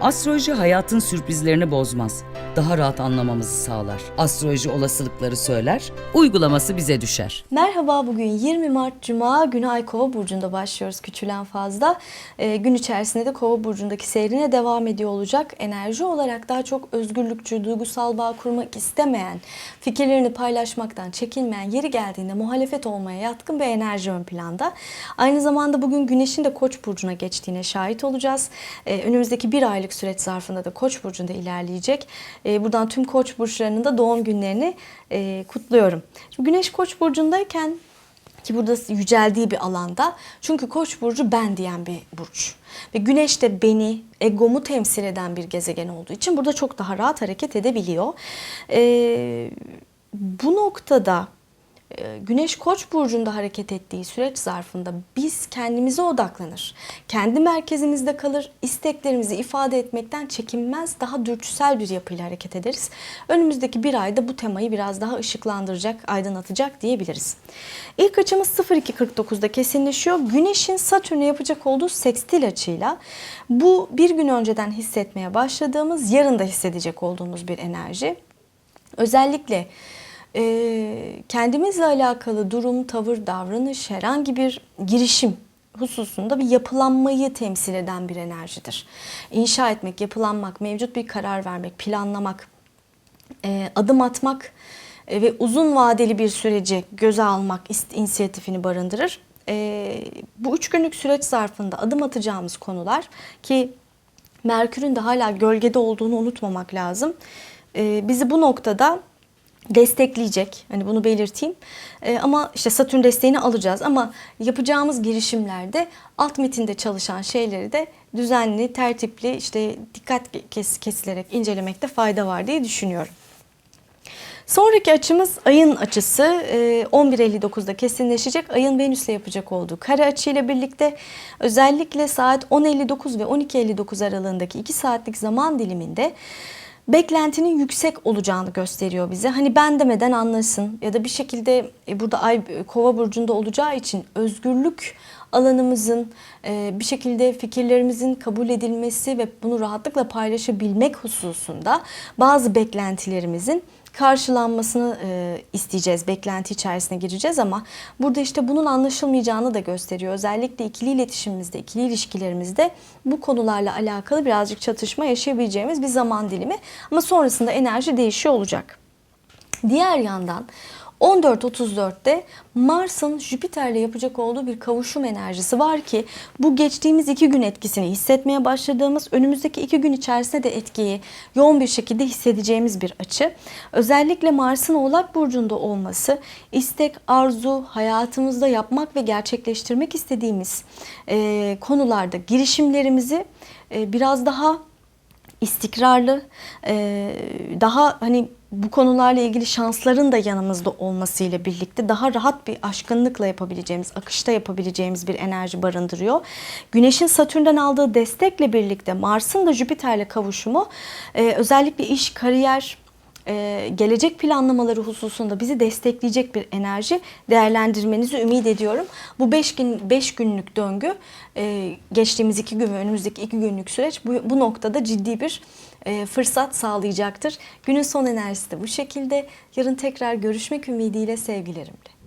Astroloji hayatın sürprizlerini bozmaz. Daha rahat anlamamızı sağlar. Astroloji olasılıkları söyler, uygulaması bize düşer. Merhaba bugün 20 Mart Cuma günü Ay Kova Burcu'nda başlıyoruz küçülen fazla. Ee, gün içerisinde de Kova Burcu'ndaki seyrine devam ediyor olacak. Enerji olarak daha çok özgürlükçü, duygusal bağ kurmak istemeyen, fikirlerini paylaşmaktan çekinmeyen, yeri geldiğinde muhalefet olmaya yatkın bir enerji ön planda. Aynı zamanda bugün Güneş'in de Koç Burcu'na geçtiğine şahit olacağız. Ee, önümüzdeki bir aylık süreç zarfında da Koç Burcu'nda ilerleyecek. Ee, buradan tüm Koç burçlarının da doğum günlerini e, kutluyorum. Şimdi Güneş Koç burcundayken ki burada yüceldiği bir alanda. Çünkü Koç burcu ben diyen bir burç. Ve Güneş de beni, egomu temsil eden bir gezegen olduğu için burada çok daha rahat hareket edebiliyor. Ee, bu noktada e, Güneş Koç burcunda hareket ettiği süreç zarfında biz kendimize odaklanır. Kendi merkezimizde kalır, isteklerimizi ifade etmekten çekinmez, daha dürtüsel bir yapıyla hareket ederiz. Önümüzdeki bir ayda bu temayı biraz daha ışıklandıracak, aydınlatacak diyebiliriz. İlk açımız 02.49'da kesinleşiyor. Güneşin Satürn'e yapacak olduğu sekstil açıyla bu bir gün önceden hissetmeye başladığımız, yarın da hissedecek olduğumuz bir enerji. Özellikle e, kendimizle alakalı durum, tavır, davranış, herhangi bir girişim hususunda bir yapılanmayı temsil eden bir enerjidir. İnşa etmek, yapılanmak, mevcut bir karar vermek, planlamak, e, adım atmak e, ve uzun vadeli bir süreci göze almak inisiyatifini barındırır. E, bu üç günlük süreç zarfında adım atacağımız konular ki Merkür'ün de hala gölgede olduğunu unutmamak lazım. E, bizi bu noktada destekleyecek. Hani bunu belirteyim. Ee, ama işte Satürn desteğini alacağız ama yapacağımız girişimlerde alt metinde çalışan şeyleri de düzenli, tertipli, işte dikkat kes, kesilerek incelemekte fayda var diye düşünüyorum. Sonraki açımız ayın açısı e, 11.59'da kesinleşecek. Ayın Venüs'le yapacak olduğu kare açıyla birlikte özellikle saat 10.59 ve 12.59 aralığındaki 2 saatlik zaman diliminde beklentinin yüksek olacağını gösteriyor bize. Hani ben demeden anlasın ya da bir şekilde e, burada ay e, kova burcunda olacağı için özgürlük alanımızın e, bir şekilde fikirlerimizin kabul edilmesi ve bunu rahatlıkla paylaşabilmek hususunda bazı beklentilerimizin karşılanmasını e, isteyeceğiz, beklenti içerisine gireceğiz ama burada işte bunun anlaşılmayacağını da gösteriyor. Özellikle ikili iletişimimizde, ikili ilişkilerimizde bu konularla alakalı birazcık çatışma yaşayabileceğimiz bir zaman dilimi ama sonrasında enerji değişiyor olacak. Diğer yandan 14.34'te Mars'ın Jüpiter'le yapacak olduğu bir kavuşum enerjisi var ki bu geçtiğimiz iki gün etkisini hissetmeye başladığımız önümüzdeki iki gün içerisinde de etkiyi yoğun bir şekilde hissedeceğimiz bir açı. Özellikle Mars'ın Oğlak Burcu'nda olması istek, arzu, hayatımızda yapmak ve gerçekleştirmek istediğimiz e, konularda girişimlerimizi e, biraz daha istikrarlı, e, daha hani bu konularla ilgili şansların da yanımızda olmasıyla birlikte daha rahat bir aşkınlıkla yapabileceğimiz, akışta yapabileceğimiz bir enerji barındırıyor. Güneşin Satürn'den aldığı destekle birlikte Mars'ın da Jüpiter'le kavuşumu e, özellikle iş, kariyer, e, gelecek planlamaları hususunda bizi destekleyecek bir enerji değerlendirmenizi ümit ediyorum. Bu 5 gün 5 günlük döngü e, geçtiğimiz 2 gün ve önümüzdeki 2 günlük süreç bu, bu noktada ciddi bir e, fırsat sağlayacaktır. Günün son enerjisi de bu şekilde. Yarın tekrar görüşmek ümidiyle sevgilerimle.